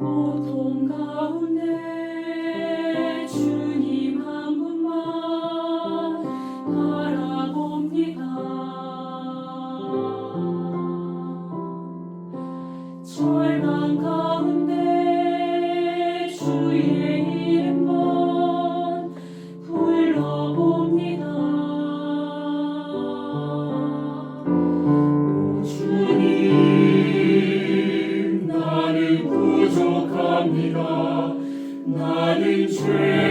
고통 가운데 주님 한 분만 바라봅니다. 절망 가운데 주의 strange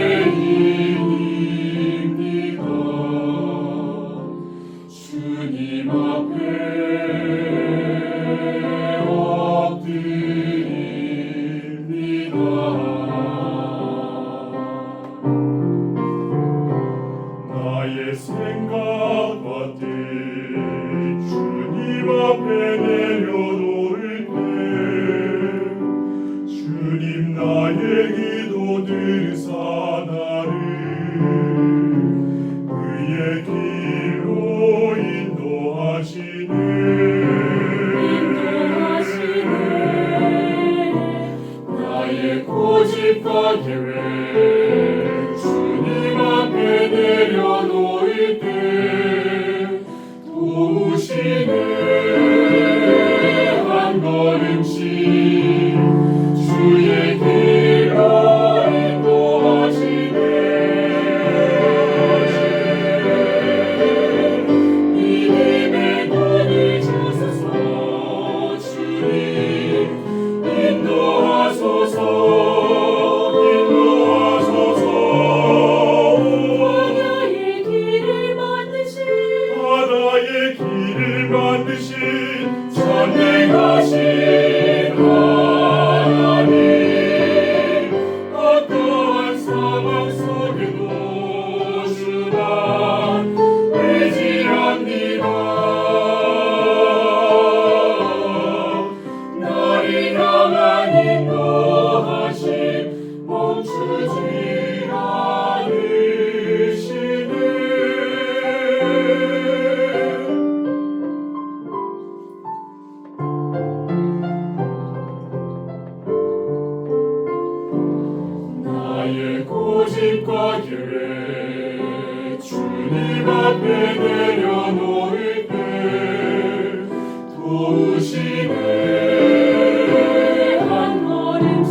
Lord, you. 주신 전능하신